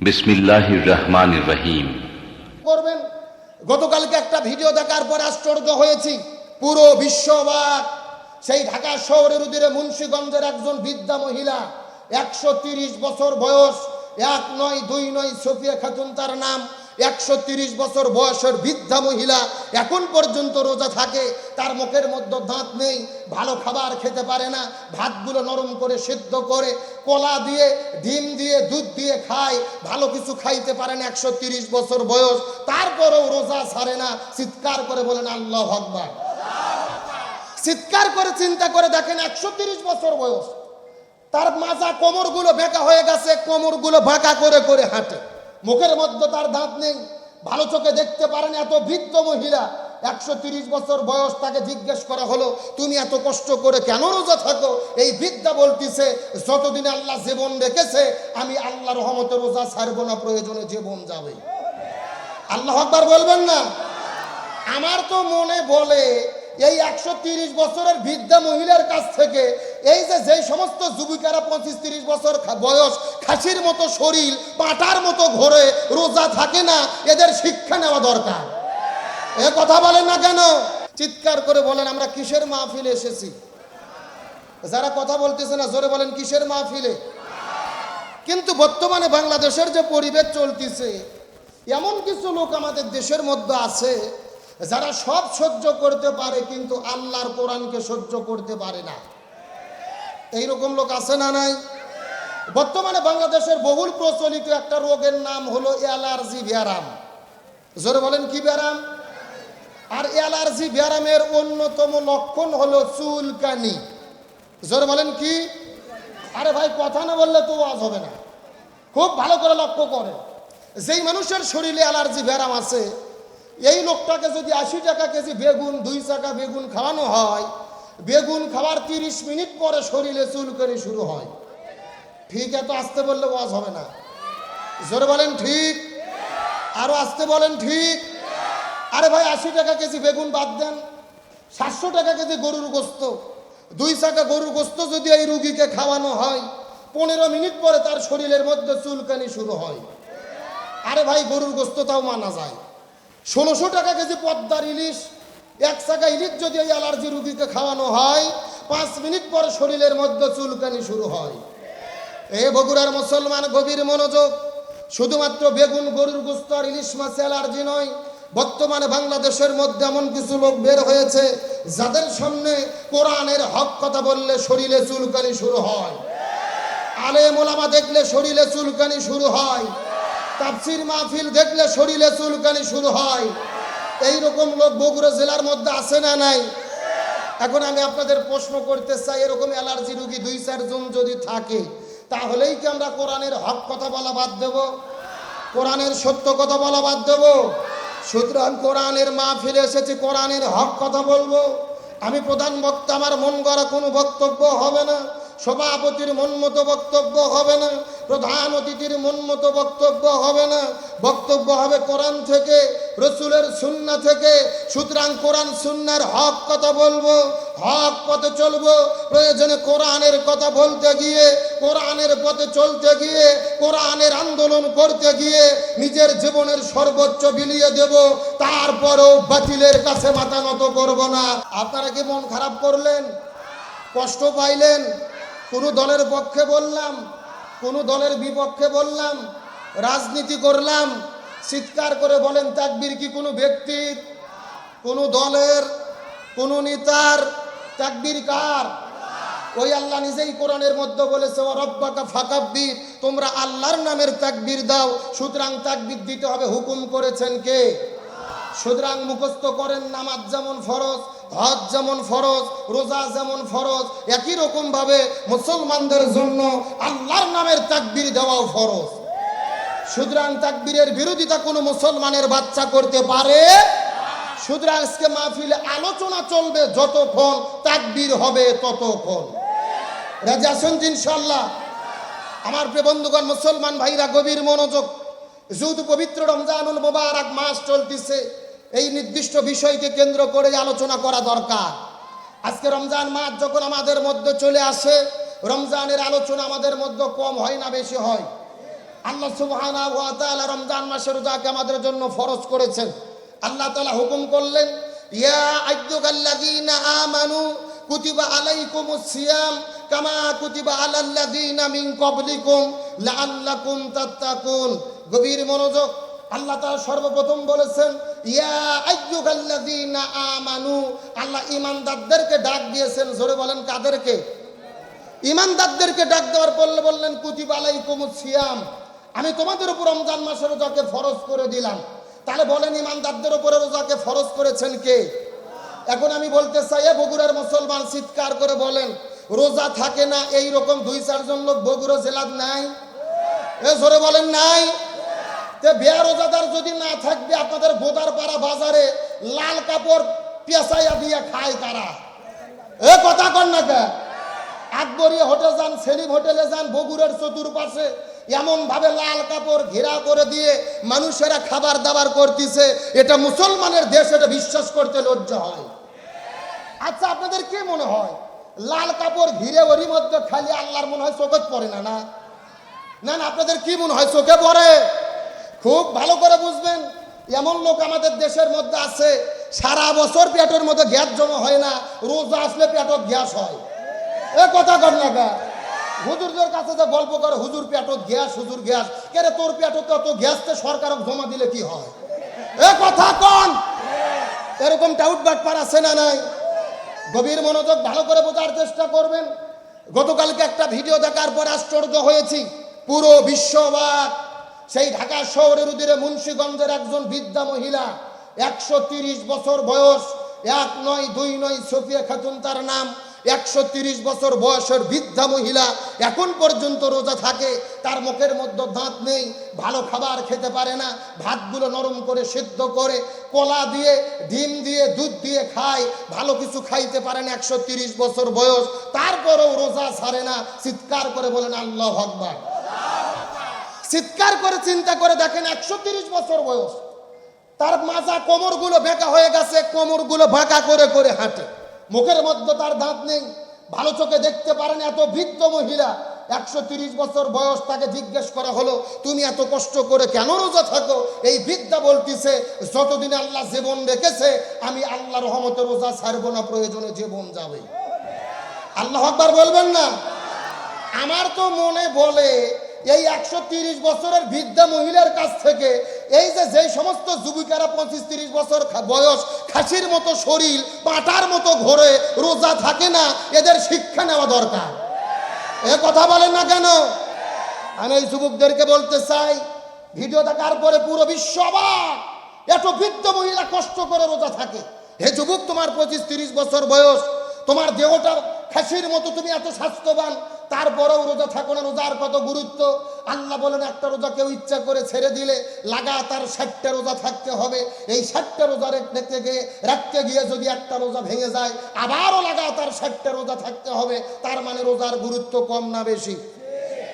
বিসমিল্লাহির রহমানির রহিম। করবেন? গতকালকে একটা ভিডিও দেখার পর আশ্চর্য হয়েছি। পুরো বিশ্ববাদ সেই ঢাকা শহরের উদিরে মুন্সীগঞ্জের একজন বৃদ্ধা মহিলা, একশো বছর বয়স, এক নয় দুই নয় সফিয়া খাতুন তার নাম। একশো বছর বয়সের বৃদ্ধা মহিলা এখন পর্যন্ত রোজা থাকে, তার মুখের মধ্যে দাঁত নেই, ভালো খাবার খেতে পারে না, ভাতগুলো নরম করে সেদ্ধ করে, কলা দিয়ে, ডিম দিয়ে, দুধ দিয়ে খায়, ভালো কিছু খাইতে পারে না, একশো বছর বয়স, তারপরেও রোজা ছাড়ে না, চিৎকার করে বলেন আল্লাহ ভগবান চিৎকার করে চিন্তা করে দেখেন একশো বছর বয়স, তার মাজা কোমরগুলো বেঁকা হয়ে গেছে, কোমরগুলো বাঁকা করে করে হাঁটে। মুখের মধ্যে তার দাঁত নেই, ভালো চোখে দেখতে পারেন এত বৃদ্ধ মহিলা, একশো বছর বয়স তাকে জিজ্ঞেস করা হলো, তুমি এত কষ্ট করে কেন রোজা থাকো? এই বৃদ্ধা বলতিছে, যতদিন আল্লাহ জীবন রেখেছে, আমি আল্লাহ রহমতে রোজা ছাড়বো না, প্রয়োজনে জীবন যাবে। আল্লাহ আকবার বলবেন না? আমার তো মনে বলে এই একশো তিরিশ বছরের বৃদ্ধা মহিলার কাছ থেকে এই যে যেই সমস্ত যুবিকারা পঁচিশ তিরিশ বছর বয়স, খাসির মতো শরীর পাটার মতো ঘোরে, রোজা থাকে না, এদের শিক্ষা নেওয়া দরকার। এ কথা বলেন না কেন? চিৎকার করে বলেন, আমরা কিসের মাহফিলে এসেছি? যারা কথা বলতেছে না, জোরে বলেন, কিসের মাহফিলে? কিন্তু বর্তমানে বাংলাদেশের যে পরিবেশ চলতেছে, এমন কিছু লোক আমাদের দেশের মধ্যে আছে যারা সব সহ্য করতে পারে, কিন্তু আল্লাহর কোরআনকে সহ্য করতে পারে না। এইরকম লোক আছে না নাই? বর্তমানে বাংলাদেশের বহুল প্রচলিত একটা রোগের নাম হলো অ্যালার্জি ব্যারাম জোরে বলেন, কি ব্যারাম আর অ্যালার্জি ব্যারামের অন্যতম লক্ষণ হলো চুলকানি। জোরে বলেন, কি? আরে ভাই, কথা না বললে তো আজ হবে না। খুব ভালো করে লক্ষ্য করে যেই মানুষের শরীরে অ্যালার্জি ব্যারাম আছে এই লোকটাকে যদি আশি টাকা কেজি বেগুন, দুই চাকা বেগুন খাওয়ানো হয়, বেগুন খাওয়ার তিরিশ মিনিট পরে শরীরে চুলকানি শুরু হয়। ঠিক এত আসতে বললে ওয়াজ হবে না। জোরে বলেন ঠিক। আরও আসতে বলেন ঠিক। আরে ভাই, আশি টাকা কেজি বেগুন বাদ দেন। সাতশো টাকা কেজি গরুর গোস্ত। দুই চাকা গরুর গোস্ত যদি এই রুগীকে খাওয়ানো হয়, পনেরো মিনিট পরে তার শরীরের মধ্যে চুলকানি শুরু হয়। আরে ভাই, গরুর গোস্ত তাও মানা যায়। ষোলোশো টাকা কেজি পদ্মার ইলিশ, এক চাকা ইলিশ যদি এই অ্যালার্জি রুগীকে খাওয়ানো হয়, পাঁচ মিনিট পর শরীরের মধ্যে চুলকানি শুরু হয়। এ বগুড়ার মুসলমান গভীর মনোযোগ, শুধুমাত্র বেগুন, গরুর গোস্ত আর ইলিশ মাছ অ্যালার্জি নয়, বর্তমানে বাংলাদেশের মধ্যে এমন কিছু লোক বের হয়েছে, যাদের সামনে কোরআনের হক কথা বললে শরীরে চুলকানি শুরু হয়। আলে মোলামা দেখলে শরীরে চুলকানি শুরু হয়। তাফসির মাহফিল দেখলে শরীরে চুলকানি শুরু হয়। এই রকম লোক বগুড়া জেলার মধ্যে আছে না নাই? এখন আমি আপনাদের প্রশ্ন করতে চাই, এরকম অ্যালার্জি রুগী দুই চারজন যদি থাকে, তাহলেই কি আমরা কোরআনের হক কথা বলা বাদ দেব? কোরআনের সত্য কথা বলা বাদ দেব? সুতরাং কোরআনের মা ফিরে এসেছে, কোরআনের হক কথা বলব। আমি প্রধান বক্তা, আমার মন গড়া কোনো বক্তব্য হবে না। সভাপতির মন মতো বক্তব্য হবে না, প্রধান অতিথির মন মতো বক্তব্য হবে না। বক্তব্য হবে কোরআন থেকে, রসুলের সুন্না থেকে। সুতরাং কোরআন সুন্নার হক কথা বলব, হক পথে চলবো। প্রয়োজনে কোরআনের কথা বলতে গিয়ে, কোরআনের পথে চলতে গিয়ে, কোরআনের আন্দোলন করতে গিয়ে নিজের জীবনের সর্বোচ্চ বিলিয়ে দেব। তারপরেও বাতিলের কাছে মাথা নত করব না। আপনারা কি মন খারাপ করলেন? কষ্ট পাইলেন? কোনো দলের পক্ষে বললাম, কোনো দলের বিপক্ষে বললাম, রাজনীতি করলাম, চিৎকার করে বলেন, তাকবীর কি কোনো ব্যক্তির, কোনো দলের, কোনো নেতার, তাকবীর কার? ওই আল্লাহ নিজেই কোরআনের মধ্যে বলেছে ও রব্বাকা ফাকাব্বির তোমরা আল্লাহর নামের তাকবীর দাও, সুতরাং তাকবীর দিতে হবে। হুকুম করেছেন কে? সুতরাং মুখস্থ করেন, নামাজ যেমন ফরজ হজ যেমন ফরজ, রোজা যেমন ফরজ, একই রকম ভাবে মুসলমানদের জন্য আল্লাহর নামের তাকবির দেওয়াও ফরজ। সুতরাং তাকবীরের বিরোধিতা কোনো মুসলমানের বাচ্চা করতে পারে? সুতরাং আজকে মাহফিলে আলোচনা চলবে যতক্ষণ তাকবীর হবে ততক্ষণ। রাজি আসুন ইনশাল্লাহ আমার প্রিয় বন্ধুগণ, মুসলমান ভাইরা, গভীর মনোযোগ যেহেতু পবিত্র রমজানুল মোবারক মাস চলতেছে। এই নির্দিষ্ট বিষয়কে কেন্দ্র করে আলোচনা করা দরকার। আজকে রমজান মাস যখন আমাদের মধ্যে চলে আসে, রমজানের আলোচনা আমাদের মধ্যে কম হয় না বেশি হয়। আল্লাহ সুবহানাহু ওয়া তাআলা রমজান মাসের রোজাকে আমাদের জন্য ফরজ করেছেন। আল্লাহ তাআলা হুকুম করলেন, ইয়া আইয়ুহাল্লাযীনা আমানু কুতিবা আলাইকুমুস সিয়াম কামা কুতিবা আলাল্লাযীনা মিন ক্বাবলিকুম লাআল্লাকুম তাত্তাকুন। গভীর মনোযোগ আল্লাহ তাআলা সর্বপ্রথম বলেছেন, ইয়া আমানু। আল্লাহ ঈমানদারদেরকে ডাক দিয়েছেন, জোরে বলেন, কাদেরকে? ইমানদারদেরকে ডাক দেওয়ার পড়লে বললেন, কুতিব আলাইকুমুস সিয়াম। আমি তোমাদের উপর রমজান মাসের রোজাকে ফরজ করে দিলাম। তাহলে বলেন ইমানদারদের উপরে রোজাকে ফরজ করেছেন কে? এখন আমি বলতে চাই, এ বগুড়ার মুসলমান চিৎকার করে বলেন, রোজা থাকে না, এই রকম দুই চারজন লোক বগুড়া জেলার নাই? এ জোরে বলেন, নাই। তে বেয়া রোজাদার যদি না থাকবে, আপনাদের বোদার পাড়া বাজারে লাল কাপড় পেঁচাইয়া দিয়ে খায় তারা। এ কথা কন না কে? আকবরীয় হোটেল যান, সেলিম হোটেলে যান, বগুড়ের চতুর্পাশে এমন ভাবে লাল কাপড় ঘেরা করে দিয়ে মানুষেরা খাবার দাবার করতেছে, এটা মুসলমানের দেশ, এটা বিশ্বাস করতে লজ্জা হয়। আচ্ছা আপনাদের কি মনে হয়? লাল কাপড় ঘিরে ওরই মধ্যে খালি আল্লাহর মনে হয় চোখে পড়ে না না? না আপনাদের কি মনে হয়? চোখে পড়ে? খুব ভালো করে বুঝবেন, এমন লোক আমাদের দেশের মধ্যে আছে, সারা বছর পেটের মধ্যে গ্যাস জমা হয় না, রোজা আসলে পেটত গ্যাস হয়। এ কথা কর না হুজুরদের কাছে যে গল্প করে, হুজুর পেটত গ্যাস, হুজুর গ্যাস কেরে তোর পেটত অত গ্যাসতে সরকারক জমা দিলে কি হয়? এ কথা কন। এরকম টাউট বাটপার আছে না নাই? গভীর মনোযোগ ভালো করে বোঝার চেষ্টা করবেন। গতকালকে একটা ভিডিও দেখার পর আশ্চর্য হয়েছি। পুরো বিশ্ববাদ। সেই ঢাকা শহরের উদিরে মুন্সীগঞ্জের একজন বৃদ্ধা মহিলা, একশো বছর বয়স, এক নয়, দুই নয়, সফিয়া খাতুন তার নাম, একশো বছর বয়সের বৃদ্ধা মহিলা এখন পর্যন্ত রোজা থাকে, তার মুখের মধ্যে দাঁত নেই, ভালো খাবার খেতে পারে না, ভাতগুলো নরম করে সিদ্ধ করে, কলা দিয়ে, ডিম দিয়ে, দুধ দিয়ে খায়, ভালো কিছু খাইতে পারে না, একশো বছর বয়স, তারপরেও রোজা ছাড়ে না, চিৎকার করে বলেন, আল্লাহ ভগবান চিৎকার করে চিন্তা করে দেখেন একশো বছর বয়স। তার মাজা কোমরগুলো বেঁকা হয়ে গেছে, কোমরগুলো বাঁকা করে করে হাঁটে। মুখের মধ্যে তার দাঁত নেই। ভালো চোখে দেখতে পারেন এত বৃদ্ধ মহিলা। একশো তিরিশ বছর বয়স, তাকে জিজ্ঞেস করা হলো, তুমি এত কষ্ট করে কেন রোজা থাকো? এই বিদ্যা বলতিছে, যতদিন আল্লাহ জীবন রেখেছে, আমি আল্লাহ রহমতে রোজা ছাড়বো না, প্রয়োজনে জীবন যাবে। আল্লাহ আকবার বলবেন না? আমার তো মনে বলে এই একশো তিরিশ বছরের বৃদ্ধা মহিলার কাছ থেকে এই যে যেই সমস্ত যুবিকারা পঁচিশ তিরিশ বছর বয়স, খাসির মতো শরীর পাটার মতো ঘোরে, রোজা থাকে না, এদের শিক্ষা নেওয়া দরকার। এ কথা বলেন না কেন? আমি এই যুবকদেরকে বলতে চাই ভিডিও দেখার পরে? পুরো বিশ্ব অবাক। এত বৃদ্ধ মহিলা কষ্ট করে রোজা থাকে। হে যুবক, তোমার পঁচিশ তিরিশ বছর বয়স, তোমার দেহটা খাসির মতো, তুমি এত স্বাস্থ্যবান তারপরেও রোজা থাকো না, রোজার কত গুরুত্ব? আল্লাহ বলেন, একটা রোজা কেউ ইচ্ছা করে ছেড়ে দিলে লাগাতার ষাটটা রোজা থাকতে হবে। এই ষাটটা রোজা রাখতে গিয়ে রাখতে গিয়ে যদি একটা রোজা ভেঙে যায়, আবারও লাগাতার ষাটটা রোজা থাকতে হবে। তার মানে রোজার গুরুত্ব কম না বেশি।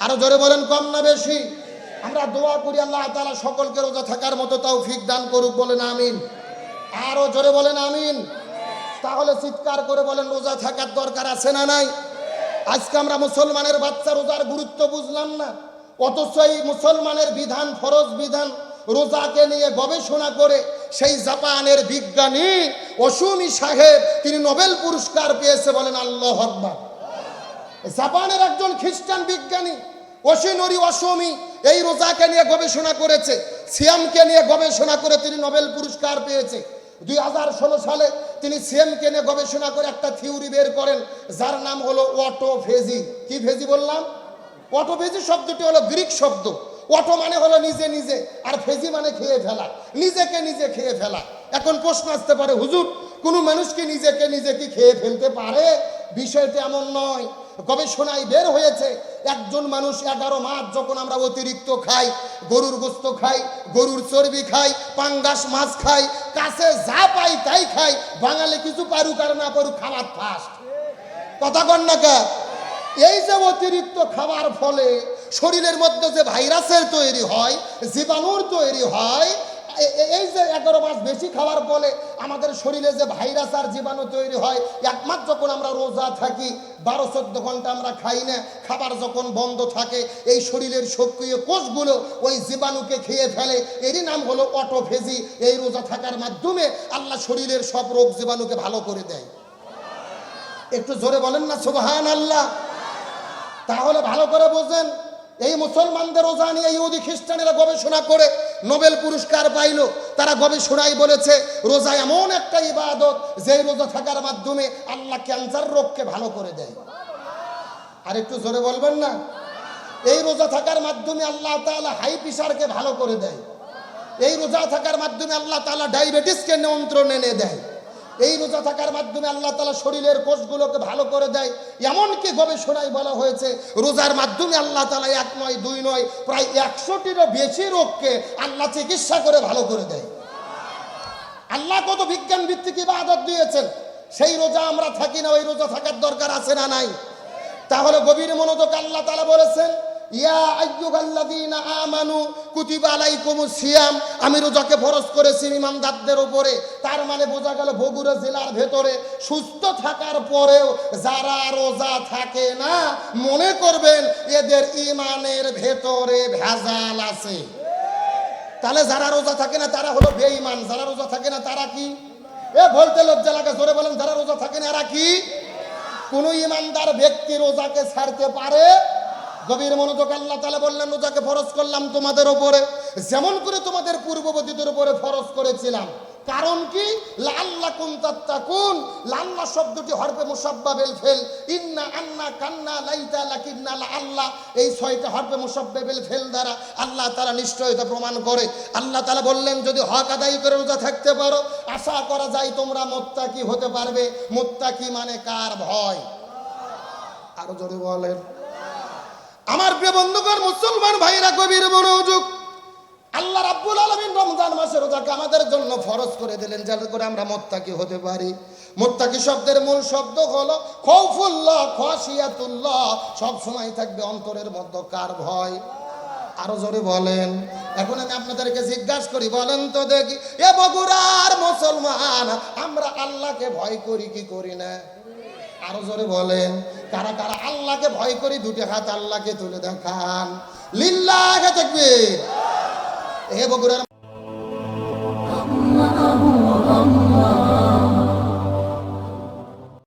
আরও জোরে বলেন, কম না বেশি? আমরা দোয়া করি, আল্লাহ তাআলা সকলকে রোজা থাকার মতো তাও ফিক দান করুক, বলেন আমিন। আরও জোরে বলেন, আমিন। তাহলে চিৎকার করে বলেন, রোজা থাকার দরকার আছে না নাই? আজকে আমরা মুসলমানের বাচ্চা রোজার গুরুত্ব বুঝলাম না। অথচ এই মুসলমানের বিধান, ফরজ বিধান, রোজাকে নিয়ে গবেষণা করে সেই জাপানের বিজ্ঞানী অসুমি সাহেব, তিনি নোবেল পুরস্কার পেয়েছে বলেন আল্লাহ জাপানের একজন খ্রিস্টান বিজ্ঞানী অসিনরি অসমী, এই রোজাকে নিয়ে গবেষণা করেছে, সিয়ামকে নিয়ে গবেষণা করে তিনি নোবেল পুরস্কার পেয়েছে। দুই হাজার ষোলো সালে তিনি সেমকে নিয়ে গবেষণা করে একটা থিওরি বের করেন, যার নাম হলো অটোফেজি। কি ভেজি বললাম? অটোফেজি শব্দটি হলো গ্রিক শব্দ। অটো মানে হলো নিজে নিজে। আর ফেজি মানে খেয়ে ফেলা। নিজেকে নিজে খেয়ে ফেলা। এখন প্রশ্ন আসতে পারে, হুজুর কোনো মানুষকে নিজেকে নিজেকে খেয়ে ফেলতে পারে? বিষয়টি এমন নয়। গবেষণায় বের হয়েছে, একজন মানুষ এগারো মাস যখন আমরা অতিরিক্ত খাই, গরুর গোস্ত খাই, গরুর চর্বি খাই, পাঙ্গাস মাছ খাই, কাছে যা পাই তাই খাই, বাঙালি কিছু পারুক আর না পারুক, খাবার ফাস্ট কথা কন না এই যে অতিরিক্ত খাবার ফলে শরীরের মধ্যে যে ভাইরাসের তৈরি হয়, জীবাণুর তৈরি হয় এই যে এগারো মাস বেশি খাওয়ার ফলে আমাদের শরীরে যে ভাইরাস আর জীবাণু তৈরি হয়, একমাত্র যখন আমরা রোজা থাকি, বারো চোদ্দ ঘণ্টা আমরা খাই না, খাবার যখন বন্ধ থাকে, এই শরীরের সক্রিয় কোষগুলো ওই জীবাণুকে খেয়ে ফেলে। এরই নাম হলো অটোফেজি। এই রোজা থাকার মাধ্যমে আল্লাহ শরীরের সব রোগ জীবাণুকে ভালো করে দেয়। একটু জোরে বলেন না সুবহান আল্লাহ তাহলে ভালো করে বোঝেন। এই মুসলমানদের রোজা নিয়ে ইহুদি খ্রিস্টানেরা গবেষণা করে নোবেল পুরস্কার পাইল। তারা গবেষণায় বলেছে রোজা এমন একটা ইবাদত যে রোজা থাকার মাধ্যমে আল্লাহ ক্যান্সার রোগকে ভালো করে দেয়। আর একটু জোরে বলবেন না? এই রোজা থাকার মাধ্যমে আল্লাহ তাআলা হাই প্রেশারকে ভালো করে দেয়। এই রোজা থাকার মাধ্যমে আল্লাহ তালা ডায়াবেটিসকে নিয়ন্ত্রণে এনে দেয়। এই রোজা থাকার মাধ্যমে আল্লাহ তালা শরীরের কোষগুলোকে ভালো করে দেয়। এমনকি গবেষণায় বলা হয়েছে, রোজার মাধ্যমে আল্লাহ তালা এক নয়, দুই নয়, প্রায় একশোটিরও বেশি রোগকে আল্লাহ চিকিৎসা করে ভালো করে দেয়। আল্লাহ কত বিজ্ঞান ভিত্তিক ইবাদত দিয়েছেন। সেই রোজা আমরা থাকি না, ওই রোজা থাকার দরকার আছে না নাই? তাহলে গভীর মনোযোগ আল্লাহ তালা বলেছেন ইয়া আমি রোজাকে ফরজ করেছি ইমানদারদের উপরে। তার মানে বোঝা গেল বগুড়া জেলার ভেতরে সুস্থ থাকার পরেও যারা রোজা থাকে না, মনে করবেন এদের ইমানের ভেতরে ভেজাল আছে। তাহলে যারা রোজা থাকে না, তারা হলো বেঈমান। যারা রোজা থাকে না, তারা কি? এ বলতে লজ্জা লাগে, জোরে বলেন, যারা রোজা থাকে না, এরা কি? কোন ইমানদার ব্যক্তি রোজাকে ছাড়তে পারে গভীর মনোযোগ আল্লাহ তালা বললেন, রোজাকে ফরজ করলাম তোমাদের ওপরে যেমন করে তোমাদের পূর্ববর্তীদের উপরে ফরজ করেছিলাম। কারণ কি? লাল্লা কুন তাত্তাকুন। লাল্লা শব্দটি হরফে মুসাব্বাবেল ফেল। ইন্না আন্না কান্না লাইতা লাকিন্না আল্লাহ এই ছয়টা হরফে মুসাব্বাবেল ফেল দ্বারা আল্লাহ তারা নিশ্চয়তা প্রমাণ করে। আল্লাহ তালা বললেন, যদি হক আদায় করে রোজা থাকতে পারো, আশা করা যায় তোমরা মোত্তাকি হতে পারবে। মোত্তাকি মানে কার ভয়? আরও জোরে বলেন। আমার প্রিয় বন্ধুগণ, মুসলমান ভাইরা কবির মনোযোগ। আল্লাহ রাব্বুল আলামিন রমজান মাসের রোজাকে আমাদের জন্য ফরজ করে দিলেন, যাতে করে আমরা মোত্তাকি হতে পারি। মোত্তাকি শব্দের মূল শব্দ হলো খৌফুল্লাহ খসিয়াতুল্লাহ সব সময় থাকবে অন্তরের মধ্যে কার ভয়? আরও জোরে বলেন। এখন আমি আপনাদেরকে জিজ্ঞাসা করি, বলেন তো দেখি, এ বগুড়ার মুসলমান, আমরা আল্লাহকে ভয় করি কি করি না? আরও জোরে বলেন। কারা কারা আল্লাহকে ভয় করি দুটি হাত আল্লাহকে তুলে দেখান। লিল্লাহে দেখবে হে বগুড়ার